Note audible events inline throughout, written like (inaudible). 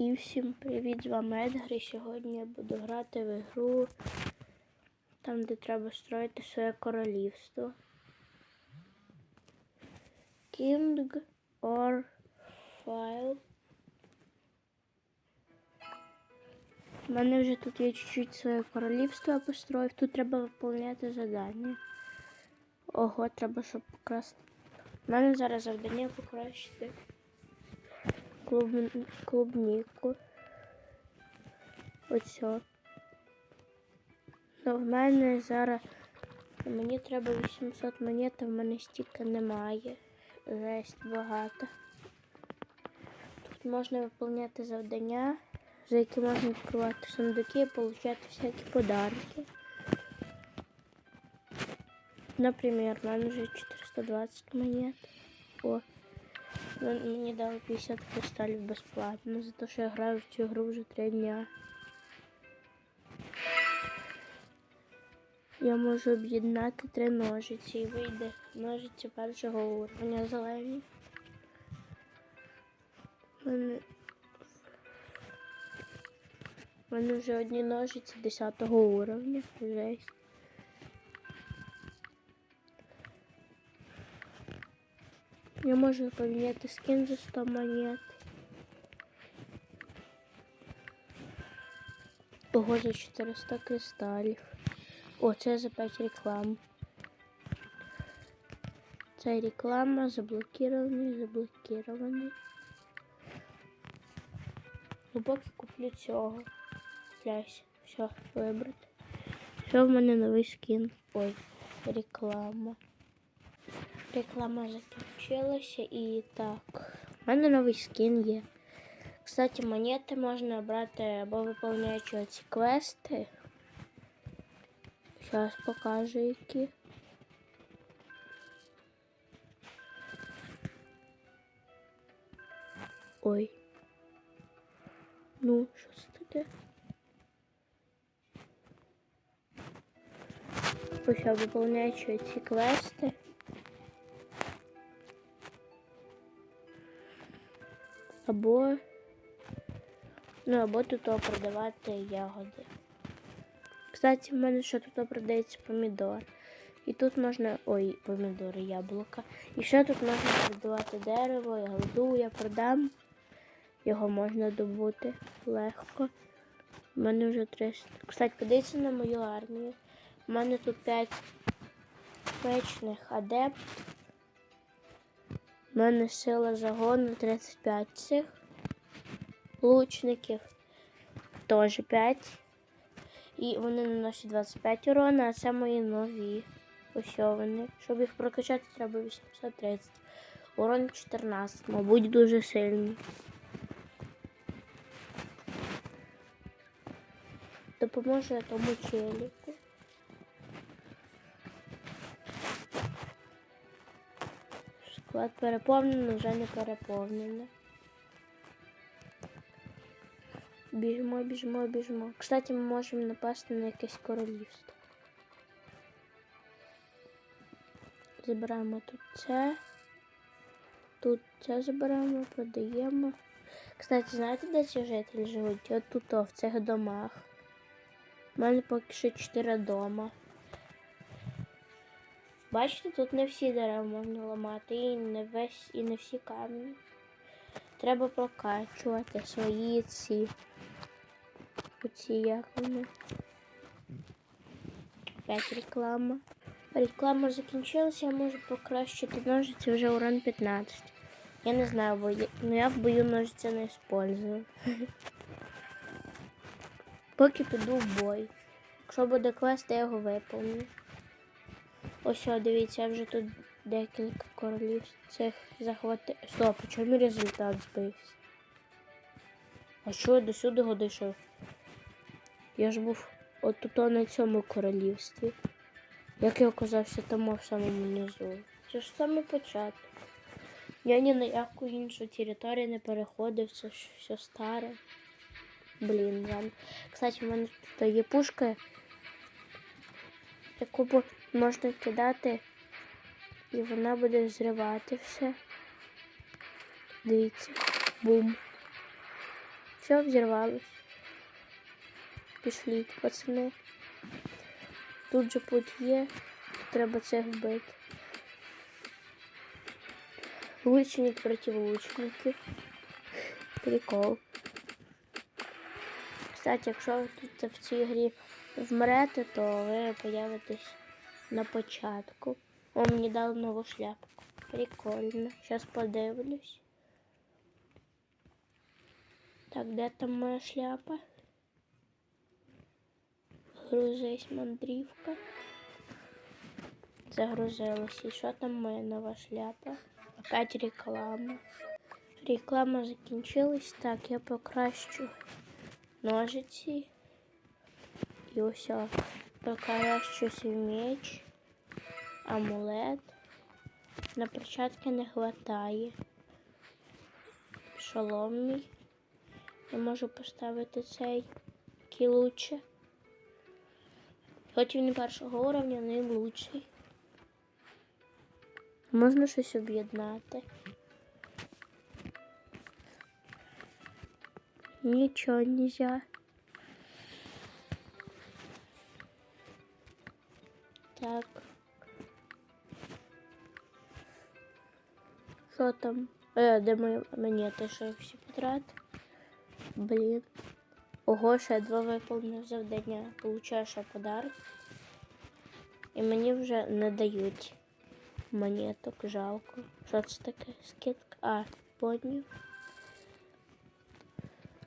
І всім привіт, з вами Едгар. І сьогодні я буду грати в ігру, там, де треба строїти своє королівство. King or File. У мене вже тут є чуть-чуть своє королівство построїв. Тут треба виконувати завдання. Ого, треба, щоб покрасти. У мене зараз завдання покращити клуб... клубніку. Оцю. Ну, в мене зараз мені треба 800 монет, а в мене стільки немає. Жесть багато. Тут можна виконувати завдання, за які можна відкривати сундуки і отримати всякі подарки. Наприклад, в мене вже 420 монет. О, Мені дали 50 кристалів безплатно за те, що я граю в цю гру вже 3 дня. Я можу об'єднати три ножиці і вийде ножиці першого уровня зелені. У мене вже одні ножиці 10 уровня. Жесть. Я можу поміняти скін за 100 монет. Ого, за 400 кристалів. О, це за 5 реклам. Це реклама заблокірований, заблокірований. Ну, поки куплю цього. Купляйся. Все, вибрати. Все, в мене новий скін. Ой, реклама. Реклама закінчилася і так. У мене новий скін є. Кстати, монети можна брати або виповняючи ці квести. Зараз покажу які. Ой. Ну, що це таке? Я виповняючи ці квести. Або ну, або тут продавати ягоди. Кстати, в мене ще тут продається помідор. І тут можна... Ой, помідори, яблука. І ще тут можна продавати дерево, ягоду я продам. Його можна добути легко. У мене вже 300. Кстати, подивіться на мою армію. У мене тут 5 печних адепт. У мене сила загону 35 цих лучників. Теж 5. І вони наносять 25 урона, а це мої нові. Вони. Щоб їх прокачати, треба 830. Урон 14, мабуть, дуже сильний. Допоможе тому челіку. Склад переповнений, вже не переповнений. Біжимо, біжимо, біжимо. Кстати, ми можемо напасти на якесь королівство. Забираємо тут це. Тут це забираємо, продаємо. Кстати, знаєте, де ці жителі живуть? От тут, о, в цих домах. У мене поки що 4 дома. Бачите, тут не всі дерева можна ламати, і не весь, і не всі камні. Треба прокачувати свої ці. Оці як вони. Опять реклама. Реклама закінчилася, я можу покращити ножиці вже урон 15. Я не знаю, бо я, ну я в бою ножиці не использую. (laughs) Поки піду в бой. Якщо буде квест, я його виповню. Ось, дивіться, я вже тут декілька королів цих захватив. Стоп, а чому результат збився? А що я до сюди дійшов? Я ж був от тут на цьому королівстві. Як я оказався там в самому низу. Це ж саме початок. Я ні на яку іншу територію не переходив, це ж все старе. Блін, жаль. Кстати, в мене тут є пушка, яку можна кидати, і вона буде взривати все. Дивіться. Бум. Все, взірвалось. Пішліть, пацани. Тут же путь є. Треба цих вбити. Лучник проти лучників. Прикол. Кстати, якщо ви тут в цій грі вмрете, то ви появитесь на початку. О, мені дали нову шляпку. Прикольно. Зараз подивлюсь. Так, де там моя шляпа? Грузись, мандрівка. Загрузилась. І що там моя нова шляпа? Опять реклама. Реклама закінчилась. Так, я покращу ножиці. І ось покращу свій меч, амулет. На перчатки не хватає. Шолом мій. Я можу поставити цей який лучше. Хоч він першого уровня, не лучший. Можна щось об'єднати. Нічого нельзя. Що там? Е, де мої монети, що всі потратив? Блін. Ого, ще два виповнив завдання. Получаю ще подарок. І мені вже не дають монеток, жалко. Що це таке? Скидка? А, поднів.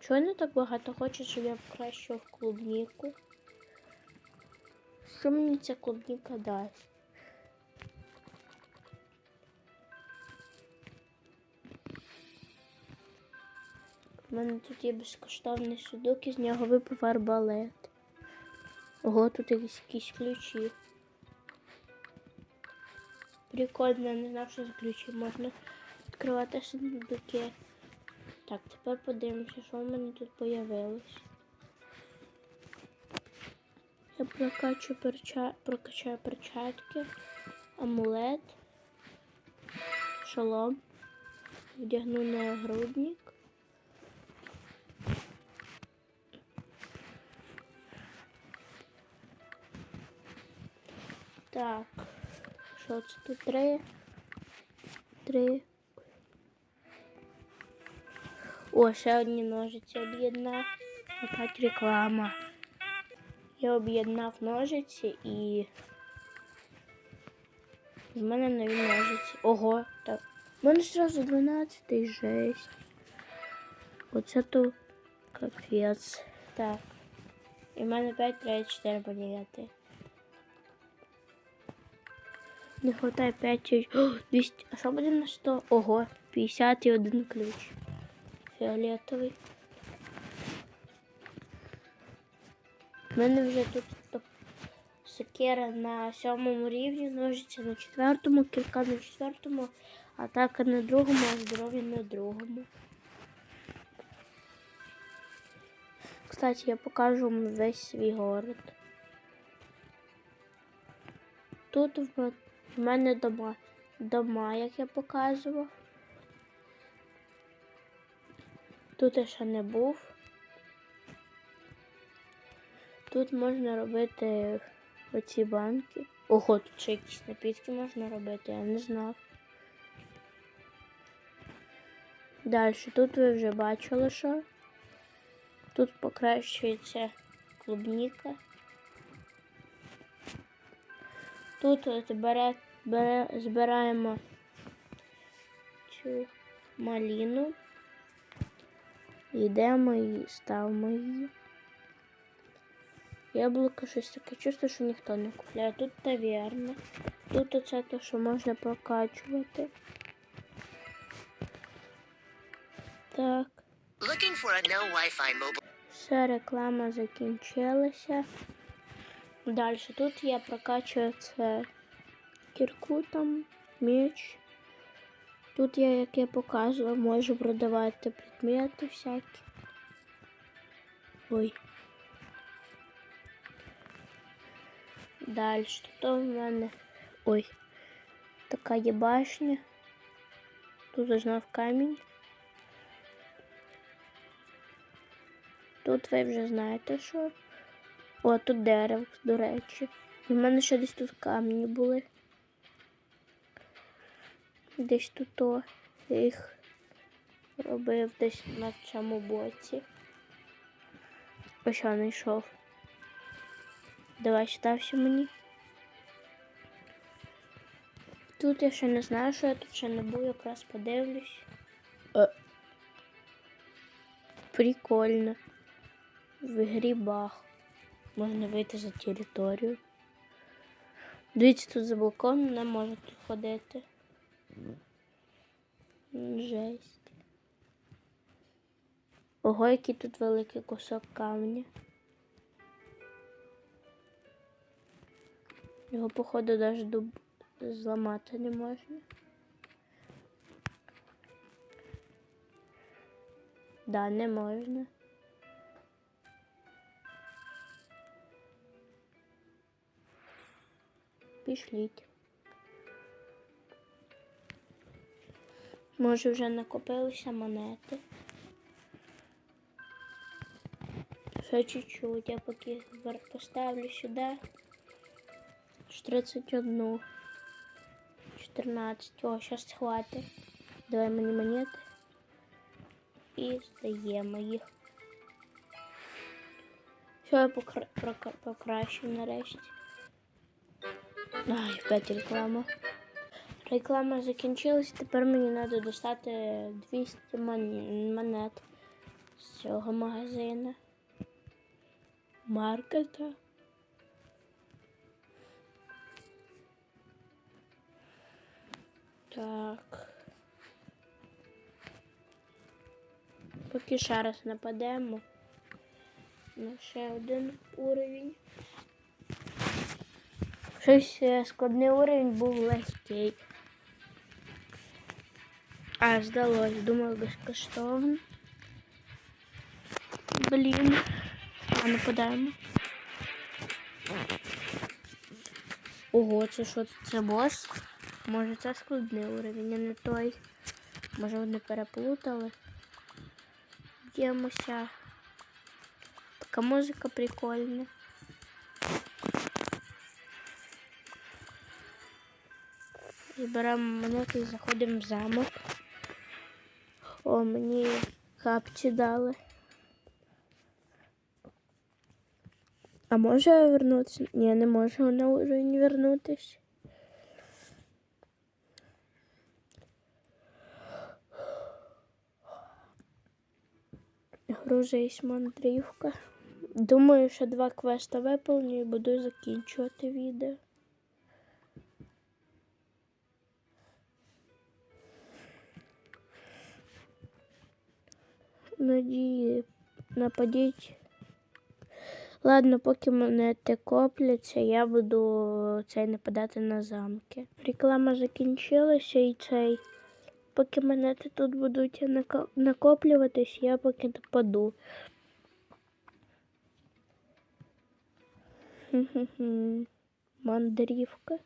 Чого не так багато хочуть, щоб я покращив клубніку? Що мені ця клубніка дасть? У мене тут є безкоштовний судок, із нього випав арбалет. Ого, тут якісь, ключі. Прикольно, я не знав, що за ключі можна відкривати сундуки. Так, тепер подивимося, що в мене тут появилось. Я прокачу перча... прокачаю перчатки, амулет, шолом, вдягну на грудник. Так, що це тут три? Три. О, ще одні ножиці об'єднав. Опять реклама. Я об'єднав ножиці і в мене нові ножиці. Ого, так. У мене одразу 12 жесть. Оце то капець. Так. І в мене 5, 3, 4 монети. Не хватає 5, О, 200. А що буде на 100? Ого, 51 ключ. Фіолетовий. У мене вже тут сокира на сьомому рівні, ножиці на четвертому, кілька на четвертому, атака на другому, а здоров'я на другому. Кстати, я покажу вам весь свій город. Тут в в мене дома, дома, як я показував. Тут я ще не був. Тут можна робити оці банки. Ого, тут ще якісь напітки можна робити, я не знав. Далі, тут ви вже бачили, що. Тут покращується клубніка. Тут от бере, збираємо цю маліну. Йдемо і ставимо її. Яблуко щось таке чувство, що ніхто не купляє. Тут таверна. Тут оце те, що можна прокачувати. Так. Все, реклама закінчилася. Далі тут я прокачую це кірку там, меч. Тут я, як я показував, можу продавати предмети всякі. Ой. Далі тут у мене. Ой. Така є башня. Тут знов камінь. Тут ви вже знаєте що. О, тут дерево, до речі. І в мене ще десь тут камні були. Десь тут о, їх робив десь на цьому боці. Ось що знайшов. Давай стався мені. Тут я ще не знаю, що я тут ще не був, якраз подивлюсь. Е. Прикольно. В грибах. Можна вийти за територію. Дивіться, тут заблоковано, не можна тут ходити. Жесть. Ого, який тут великий кусок камня. Його, походу, навіть дуб... зламати не можна. Да, не можна. Пішліть. Може вже накопилися монети. Ще чуть-чуть, я поки вер- поставлю сюди. Аж 31. 14. О, зараз хватить. Давай мені монети. І здаємо їх. Все, я покра... прокра- покращу нарешті. Ай, опять реклама. Реклама закінчилась, тепер мені треба достати 200 монет з цього магазину. Маркета. Так. Поки ще раз нападемо на ще один уровень. Щось е, складний уровень був легкий. А, здалось, думаю, безкоштовно. Блін. А нападаємо. Ого, це що це бос? Може це складний уровень, а не той. Може вони переплутали. Б'ємося. Така музика прикольна. Збираємо монети і заходимо в замок. О, мені капці дали. А може я вернутися? Ні, не можу на уровень вернутися. Грузись мандрівка. Думаю, що два квеста виповню і буду закінчувати відео. Надії нападіть. Ладно, поки монети копляться, я буду цей нападати на замки. Реклама закінчилася і цей. Поки монети тут будуть накоплюватись, я поки нападу. Мандрівка.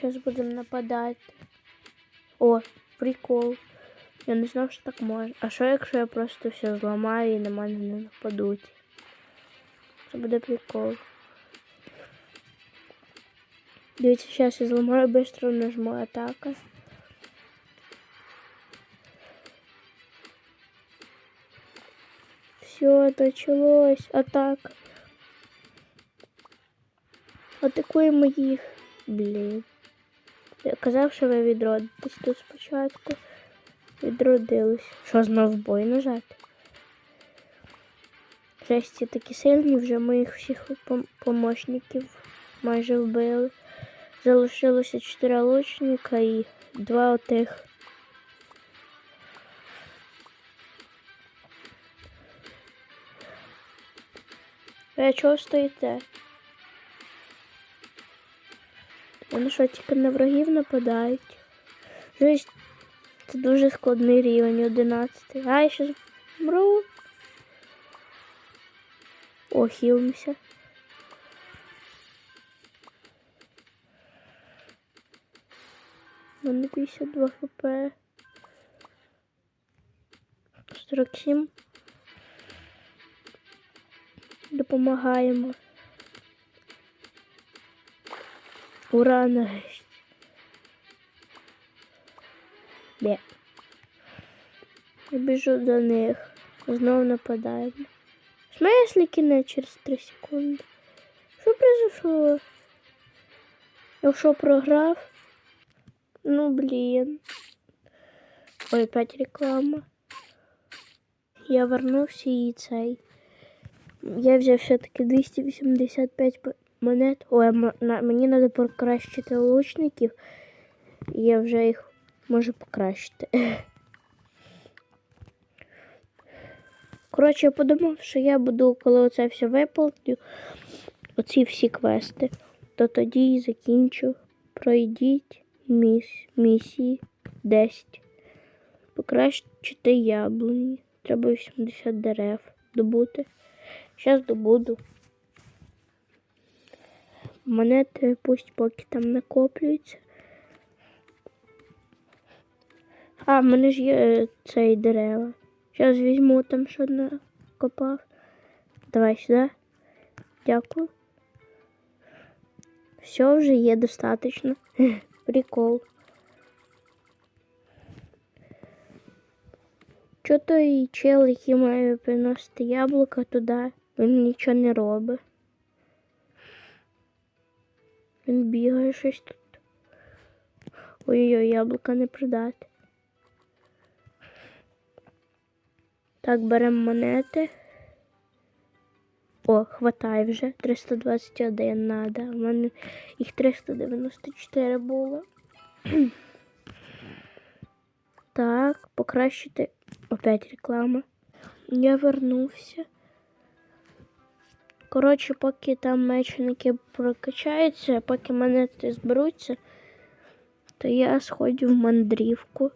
Зараз будемо нападати. О, прикол. Я не знав, що так можна. А що якщо я просто все зламаю і на мене не нападуть? Це буде прикол. Дивіться, зараз я зламаю, быстро нажму атака. Все, началось. Атака. Атакуємо їх. Блін. Я казав, що ви відродитесь тут спочатку. Відродились. Що знов бой нажати? Жесті такі сильні, вже моїх всіх пом- помощників майже вбили. Залишилося чотири лучника і два отих. Ви чого стоїте? Вони що, тільки на врагів нападають? Жесть, це дуже складний рівень, 11. А, я щас вмру. О, хілимося. У мене 52 хп. 47. Допомагаємо. Ура, нарешті. Я біжу до них. Знову нападаємо. В смысле кінець через 3 секунди? Що произошло? Я що програв? Ну блін. Ой, опять реклама. Я вернувся і цей. Я взяв все-таки 285 п- монет. Ой, мені треба покращити лучників. Я вже їх можу покращити. (laughs) Коротше, я подумав, що я буду, коли оце все виповню, оці всі квести, то тоді і закінчу. Пройдіть міс, місії 10. Покращити яблуні. Треба 80 дерев добути. Зараз добуду. Монети пусть поки там накоплюються. А, в мене ж є е, цей дерева. Зараз візьму там що накопав. Давай сюди. Дякую. Все вже є достатньо. (laughs) Прикол. Чо той чел, який має приносити яблука туди, він нічого не робить. Він бігає щось тут. Ой-ой, яблука не продати. Так, беремо монети. О, хватає вже. 321 надо. У мене їх 394 було. Так, покращити. Опять реклама. Я вернувся. Коротше, поки там мечники прокачаються, поки монети зберуться, то я сходжу в мандрівку.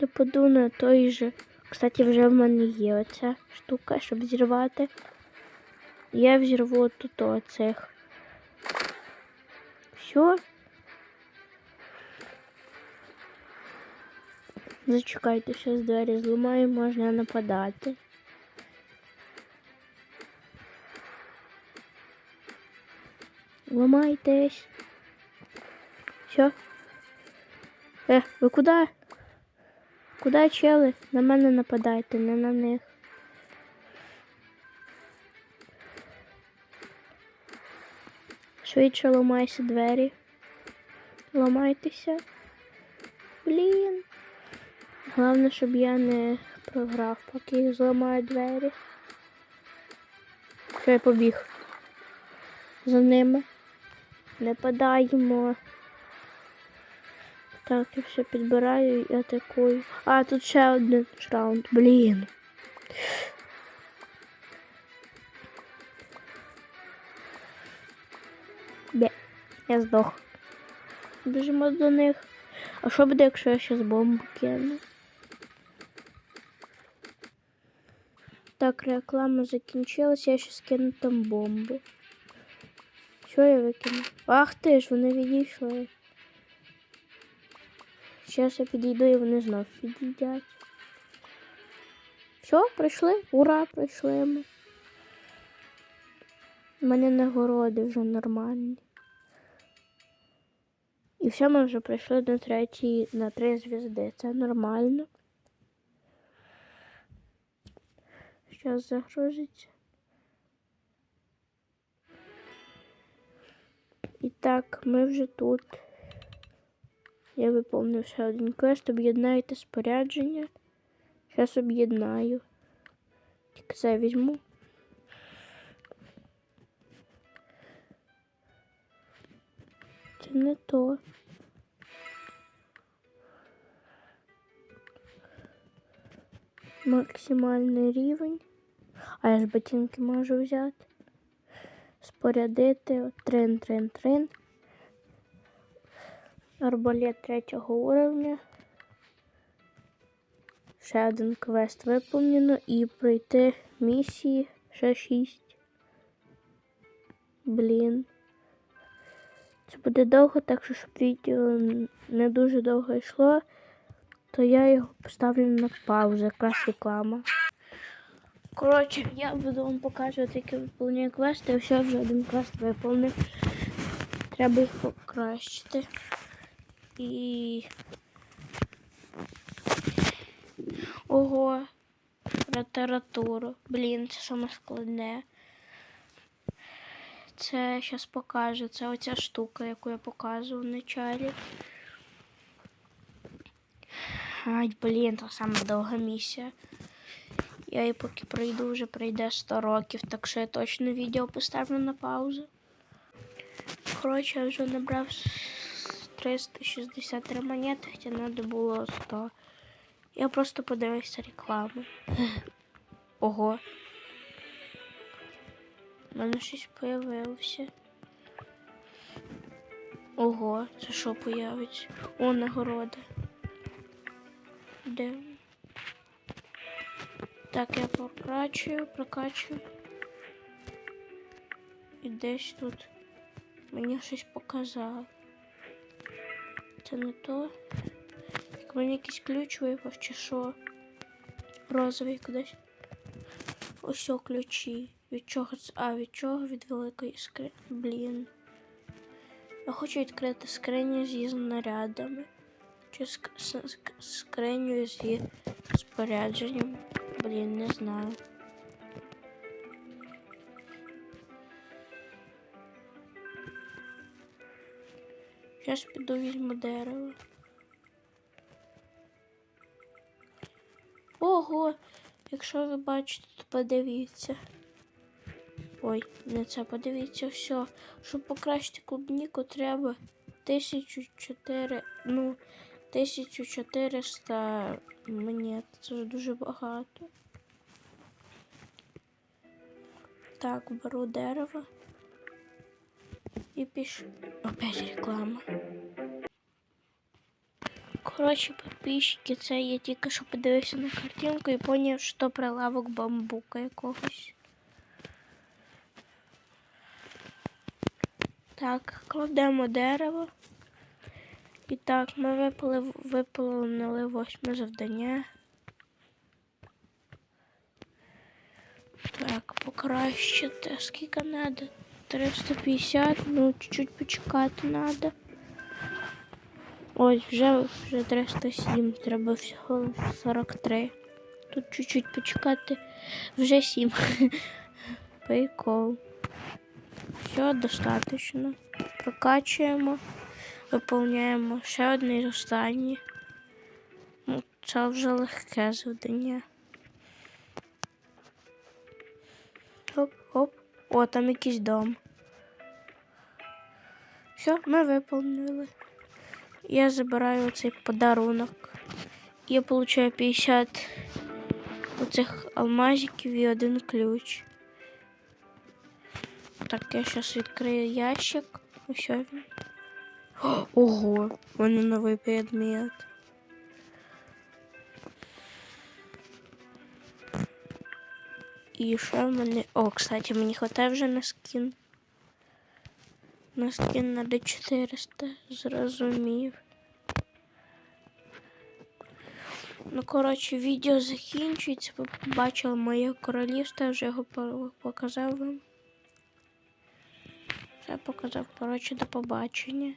Нападу на той же. Кстати, вже в мене є оця штука, щоб зірвати. Я взірву тут оцих. Все. Зачекайте, зараз двері зламаю, можна нападати. Ламайтесь. Все. Е, ви куди? Куди чели? На мене нападайте, не на них. Швидше ламайся двері. Ламайтеся. Блін. Головне, щоб я не програв, поки їх зламаю двері. Що я побіг за ними. Не падаємо. Так, я все підбираю і атакую. А, тут ще один раунд. Блін. Бе, я здох. Біжимо до них. А що буде, якщо я зараз бомбу кину? Так, реклама закінчилась, я ще кину там бомбу. Що я викину? Ах ти ж, вони відійшли. Зараз я підійду і вони знов підійдять. Все, прийшли? Ура, прийшли ми. У мене нагороди вже нормальні. І все, ми вже прийшли на третій, на три звізди. Це нормально. Зараз загрузиться. І так, ми вже тут. Я виповнив ще один квест. Об'єднайте спорядження. Зараз об'єднаю. Тільки це візьму. Це не то. Максимальний рівень. А я ж ботинки можу взяти. Спорядити. Трин, трин, трин. Арбалет третього уровня. Ще один квест виповнено і пройти місії ще 6. Блін. Це буде довго, так що щоб відео не дуже довго йшло, то я його поставлю на паузу, якраз реклама. Коротше, я буду вам показувати, як я виповнюю квести, все вже один квест виповнив. Треба їх покращити. І. Ого, літературу. Блін, це саме складне. Це зараз покаже. Це оця штука, яку я показував в началі. Ай, блін, це саме довга місія. Я її поки пройду, вже пройде 100 років, так що я точно відео поставлю на паузу. Коротше, я вже набрав 363 монети, хоча треба було 100. Я просто подивився рекламу. (laughs) Ого. У мене щось появилося. Ого, це що появиться? О, нагорода. Де? Так, я прокачую, прокачую. І десь тут мені щось показало. Це не то. Так мені якийсь ключ випав чи що? Розовий кудись. Ось о, ключі. Від чого це? А, від чого? Від великої скрині. Блін. Я хочу відкрити скриню зі знарядами. Чи ск- ск- скриню зі спорядженням. Блін, не знаю. Зараз піду візьму дерево. Ого, якщо ви бачите, то подивіться. Ой, не це подивіться, все. Щоб покращити клубніку, треба 1004, ну, 1400 монет. Це ж дуже багато. Так, беру дерево. І піш... Опять реклама. Коротше, підписчики, це я тільки що подивився на картинку і поняв, що прилавок бамбука якогось. Так, кладемо дерево. І так, ми випали, виповнили восьме завдання. Так, покращити. Скільки треба? 350, ну, чуть-чуть почекати треба. Ось, вже, вже 307, треба всього 43. Тут чуть-чуть почекати. Вже 7. (laughs) Прикол. Все достатньо. Прокачуємо, виповняємо ще одне останнє. Ну, це вже легке завдання. О, там якийсь дом. Все, ми виповнили. Я забираю цей подарунок. Я получаю 50 оцих алмазиків і один ключ. Так, я зараз відкрию ящик. Ось він. Ого, мене новий предмет. І що в мене. О, кстати, мені хватає вже на скін. На скін на D400, зрозумів. Ну, коротше, відео закінчується. Ви побачили моє королівство, я вже його показав вам. Все показав. Коротше, до побачення.